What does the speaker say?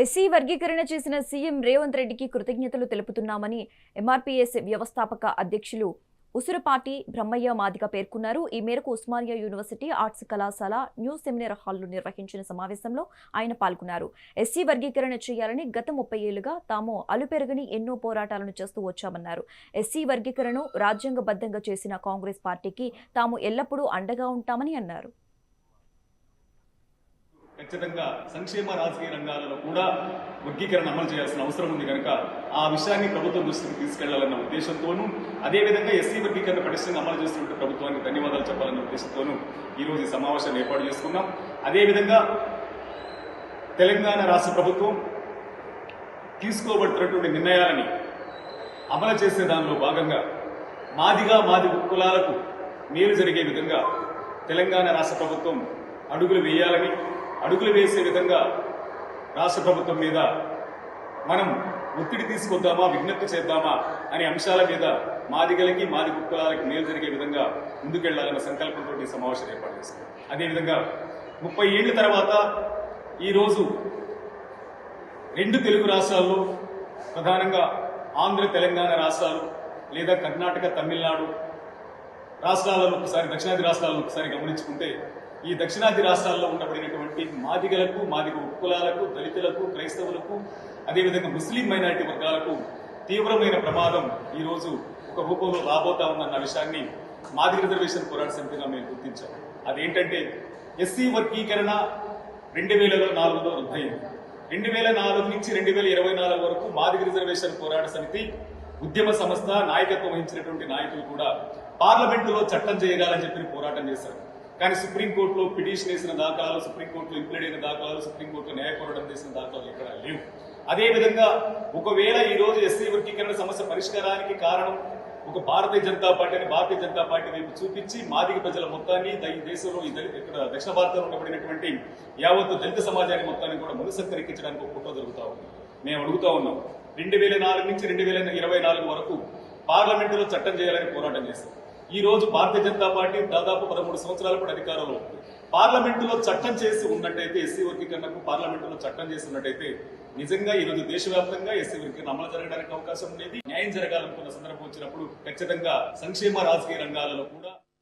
SC వర్గీకరణ చేసిన CM Revanth రెడ్డికి కృతజ్ఞతలు తెలుపుతున్నామని ఎంఆర్పీఎస్ వ్యవస్థాపక అధ్యక్షులు ఉసురపాటి బ్రహ్మయ్య మాదిగ పేర్కొన్నారు. ఈ మేరకు ఉస్మానియా యూనివర్సిటీ ఆర్ట్స్ కళాశాల న్యూ సెమినార్ హాల్లో నిర్వహించిన సమావేశంలో ఆయన పాల్గొన్నారు. ఎస్సీ వర్గీకరణ చేయాలని గత ముప్పై ఏళ్ళుగా తాము అలుపెరగని ఎన్నో పోరాటాలను చేస్తూ వచ్చామన్నారు. ఎస్సీ వర్గీకరణను రాజ్యాంగబద్ధంగా చేసిన కాంగ్రెస్ పార్టీకి తాము ఎల్లప్పుడూ అండగా ఉంటామని అన్నారు. ఖచ్చితంగా సంక్షేమ రాజకీయ రంగాలలో కూడా వర్గీకరణ అమలు చేయాల్సిన అవసరం ఉంది కనుక ఆ విషయాన్ని ప్రభుత్వం దృష్టికి తీసుకెళ్ళాలన్న ఉద్దేశంతోనూ అదేవిధంగా ఎస్సీ వర్గీకరణ పటిష్టంగా అమలు చేస్తున్న ప్రభుత్వానికి ధన్యవాదాలు చెప్పాలన్న ఉద్దేశంతోనూ ఈరోజు ఈ సమావేశాన్ని ఏర్పాటు చేసుకున్నాం. అదేవిధంగా తెలంగాణ రాష్ట్ర ప్రభుత్వం తీసుకోబడుతున్నటువంటి నిర్ణయాలని అమలు చేసే దానిలో భాగంగా మాదిగా మాది కులాలకు మేలు జరిగే విధంగా తెలంగాణ రాష్ట్ర ప్రభుత్వం అడుగులు వేయాలని అడుగులు వేసే విధంగా రాష్ట్ర ప్రభుత్వం మీద మనం ఒత్తిడి తీసుకొద్దామా విజ్ఞప్తి చేద్దామా అనే అంశాల మీద మాదిగలకి మాది కులాలకి మేలు జరిగే విధంగా ముందుకెళ్ళాలన్న సంకల్పంతో ఈ సమావేశం ఏర్పాటు చేశాం అదేవిధంగా ముప్పై ఏళ్ళ తర్వాత ఈరోజు రెండు తెలుగు రాష్ట్రాల్లో ప్రధానంగా ఆంధ్ర తెలంగాణ రాష్ట్రాలు లేదా కర్ణాటక తమిళనాడు రాష్ట్రాలను ఒకసారి దక్షిణాది రాష్ట్రాలను ఒకసారి గమనించుకుంటే ఈ దక్షిణాది రాష్ట్రాల్లో ఉండబడినటువంటి మాదిగలకు మాదిగ కులాలకు దళితులకు క్రైస్తవులకు అదేవిధంగా ముస్లిం మైనారిటీ వర్గాలకు తీవ్రమైన ప్రమాదం ఈ రోజు ఒక రూపంలో రాబోతా ఉందన్న విషయాన్ని మాదిగ రిజర్వేషన్ పోరాట సమితిగా మేము గుర్తించాం. అదేంటంటే ఎస్సీ వర్గీకరణ రెండు వేల నాలుగులో రద్దయింది. రెండు వేల నాలుగు నుంచి రెండు వేల ఇరవై నాలుగు వరకు మాదిగ రిజర్వేషన్ పోరాట సమితి ఉద్యమ సంస్థ నాయకత్వం వహించినటువంటి నాయకులు కూడా పార్లమెంటులో చట్టం చేయగాలని చెప్పి పోరాటం చేశారు. కానీ సుప్రీంకోర్టులో పిటిషన్ వేసిన దాఖలాలు సుప్రీంకోర్టులో ఇంప్లీడ్ అయిన దాఖలాలు సుప్రీంకోర్టులో న్యాయ పోరాటం చేసిన దాఖలాలు ఎక్కడ లేవు. అదేవిధంగా ఒకవేళ ఈరోజు ఎస్సీ వర్గీకరణ సమస్య పరిష్కారానికి కారణం ఒక భారతీయ జనతా పార్టీ అని భారతీయ జనతా పార్టీ వైపు చూపించి మాదిక ప్రజల మొత్తాన్ని ఈ దేశంలో ఇక్కడ దక్షిణ భారతంలో ఉండబడినటువంటి యావత్తు దళిత సమాజాన్ని మొత్తాన్ని కూడా మునుసంకరించడానికి ఒక కుట్ర జరుగుతూ ఉంది. మేము అడుగుతా ఉన్నాం. రెండు వేల నాలుగు నుంచి రెండు వేల ఇరవై నాలుగు వరకు పార్లమెంటులో చట్టం చేయాలని పోరాటం చేశాం. ఈ రోజు భారతీయ జనతా పార్టీ దాదాపు పదమూడు సంవత్సరాల కూడా అధికారంలో ఉంది. పార్లమెంటులో చట్టం చేసి ఉన్నట్టయితే ఎస్సీ వర్గీకరణకు పార్లమెంటులో చట్టం చేసి ఉన్నట్టయితే నిజంగా ఈ రోజు దేశవ్యాప్తంగా ఎస్సీ వర్గీకరణ అమలు జరగడానికి అవకాశం ఉండేది. న్యాయం జరగాలనుకున్న సందర్భం వచ్చినప్పుడు ఖచ్చితంగా సంక్షేమ రాజకీయ రంగాలలో కూడా